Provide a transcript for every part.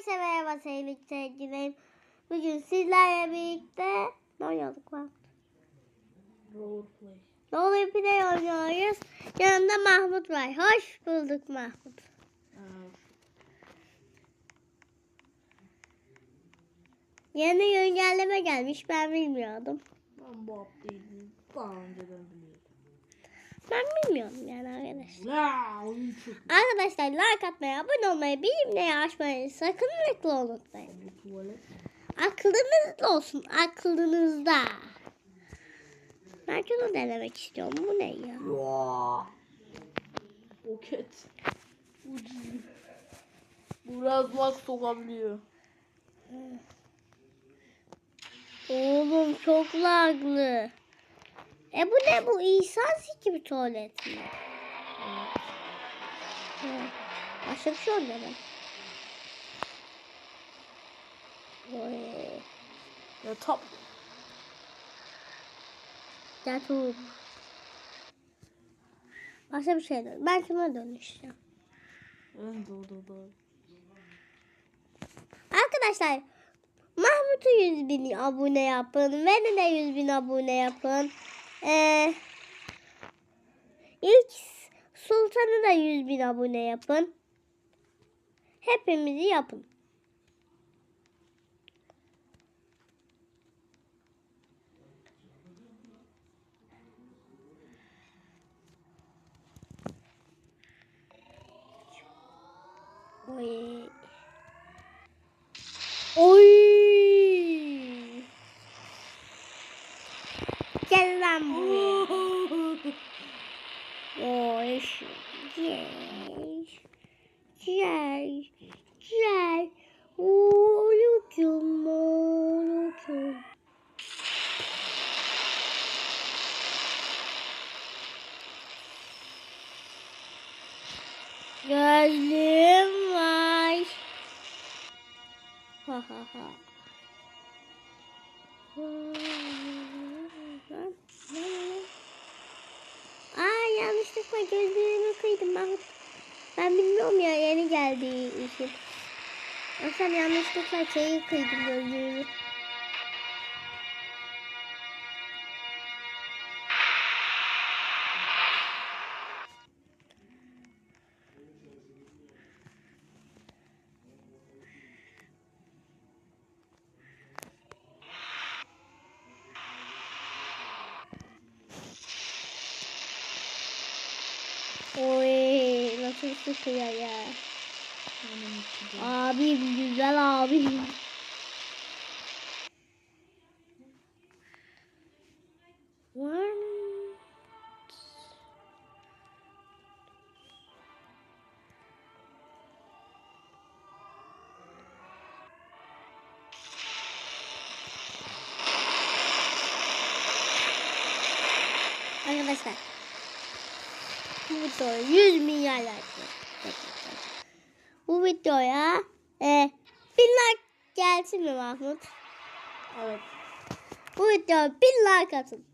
Herkese merhaba sevgili sevgilim. Bugün sizlerle birlikte ne oynuyorduk lan? Roleplay. De oynuyoruz. Yanımda Mahmut var. Hoş bulduk Mahmut. Evet. Yeni güncelleme gelmiş ben bilmiyordum. Ben bu update'i daha önceden biliyordum. Ben bilmiyorum yani arkadaşlar. Arkadaşlar like atmayı, abone olmayı, bildirimleri açmayı sakın unutmayın. Aklınızda olsun, aklınızda. Ben şunu denemek istiyorum. Bu ne ya? Roket. Ucu. Biraz bak sokabiliyor. Oğlum çok laglı. E bu ne bu İhsan gibi tuvalet mi? Evet. Başka bir şey olmadı. Oy. Ya tap. Yatuk. Başka bir şey dön. Ben şuna dönüşeceğim. Ben da da. Arkadaşlar Mahmut'u 100 bin abone yapın. Beni de 100 bin abone yapın. Ee, ilk Sultan'ı da 100 bin abone yapın. Hepimizi yapın. Oy. Gel lan buraya. Oy. Gel. Gel. Gel. Oğlucum, oğlucum. Gözlüğüm var. Ha ha ha. Yanlışlıkla gözlüğümü kıydım ben. Ben bilmiyorum ya yeni geldiği için. Akşam yanlışlıkla şeyi kıydım gözlüğümü. Oy nasıl sıkıyor ya. Abim güzel abim. One. Arkadaşlar bu videoya 100 milyar like. Bu videoya e, bin like gelsin mi Mahmut? Evet. Bu videoya bin like atın.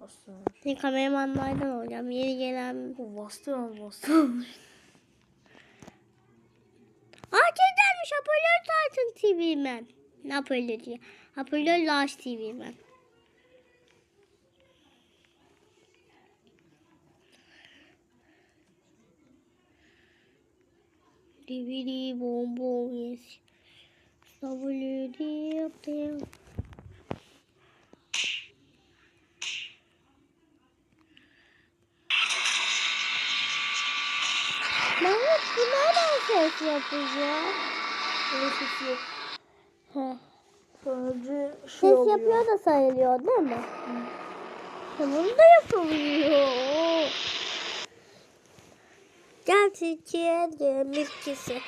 Bastır. Şimdi kameramanlardan olacağım. Yeni gelen... O bastır al bastır. Aa gelmiş Apollo Titan TV Man. Ne Apollo diye. Apollo Large TV DVD bom bom yes. Up there. Mahmut bu nereden ses yapıyor? Öyle ses yok. Heh. Sadece şey Ses oluyor. yapıyor da sayılıyor değil mi? Tamam da yapabiliyor. Gel Türkiye'de mülkisi.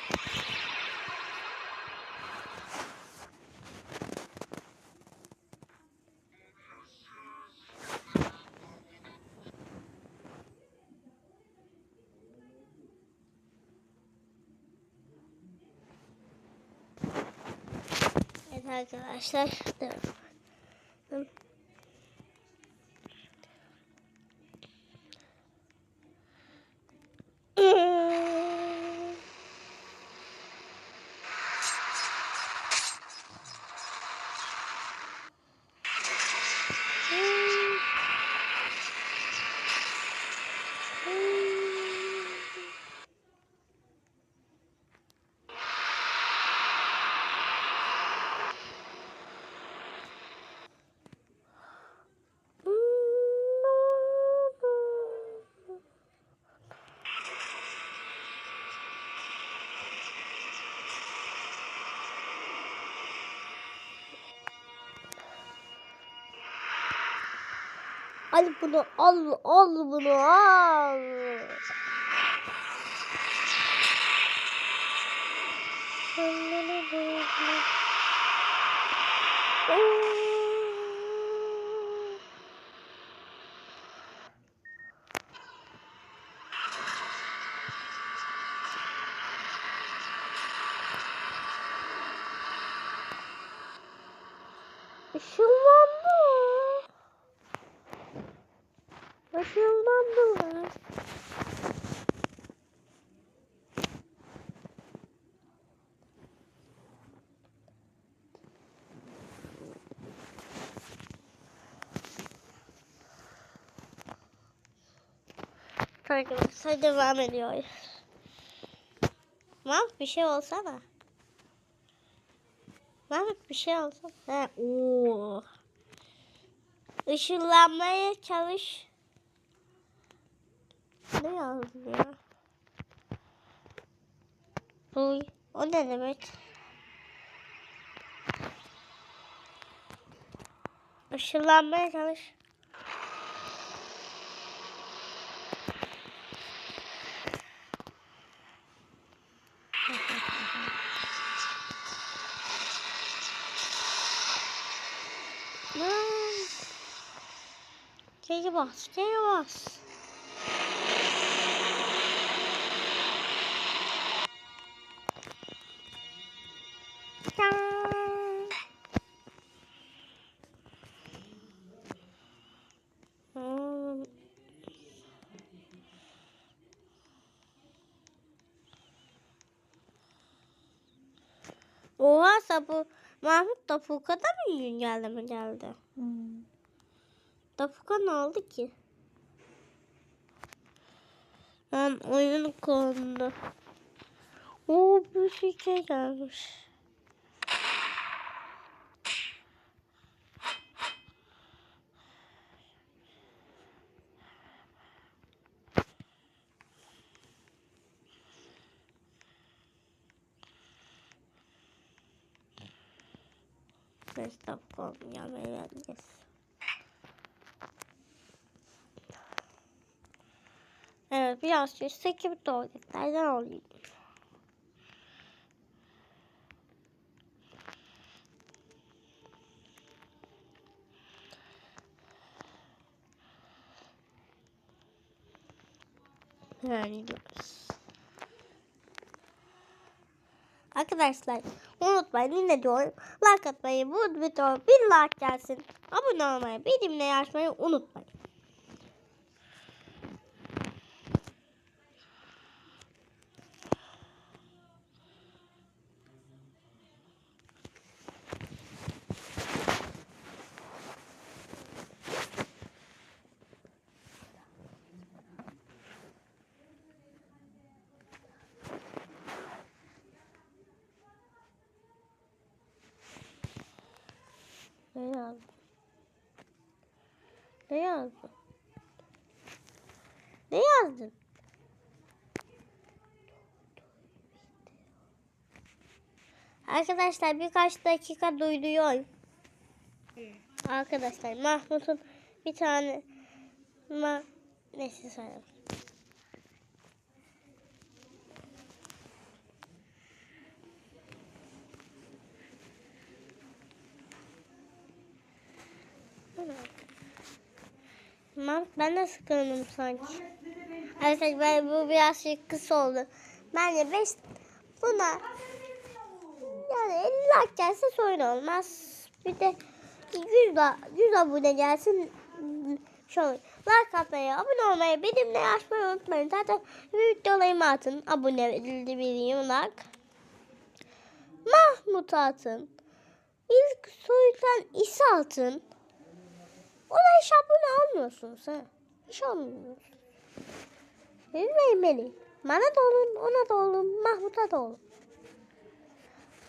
Evet arkadaşlar. Dur. Al bunu al al bunu al. Işınlandı. Işınlandı. Arkadaşlar devam ediyoruz. Mahmut bir şey olsana. Mahmut bir şey olsana. He, oo. Işınlanmaya çalış. Ne yazdı ya? Uy, o ne demek? Işınlanmaya çalış. Geri bas, geri bas. Oha bu Mahmut da Furkan'a mı güncelleme geldi? Hmm. Dafuka ne oldu ki? Ben oyun kondu. Oo bir fikir gelmiş. Dakika olmuyor. Beğeneceğiz. Evet biraz sürsek gibi tuvaletlerden alayım. Yani Arkadaşlar unutmayın yine diyorum like atmayı bu video bir like gelsin. Abone olmayı benimle yazmayı unutmayın. Ne yazdın? Ne yazdın? Ne yazdın? Arkadaşlar birkaç dakika duyuruyorum. Arkadaşlar Mahmut'un bir tane ma neyse söyleyeyim. Mahmut ben de sıkıldım sanki. Arkadaşlar bu biraz şey kısa oldu. Ben de beş buna yani 50 like gelse sorun olmaz. Bir de 100, da, 100 abone gelsin. Şöyle like atmayı, abone olmayı, benimle açmayı unutmayın. Zaten videolarımı atın. Abone edildi bileyim like. Mahmut atın. İlk soydan İsa atın. Ona hiç abone olmuyorsun sen. Hiç olmuyorsun. Bilmeyin beni. Bana da olun, ona da olun, Mahmut'a da olun.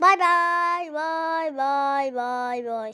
Bay bay, bay bay, bay bay.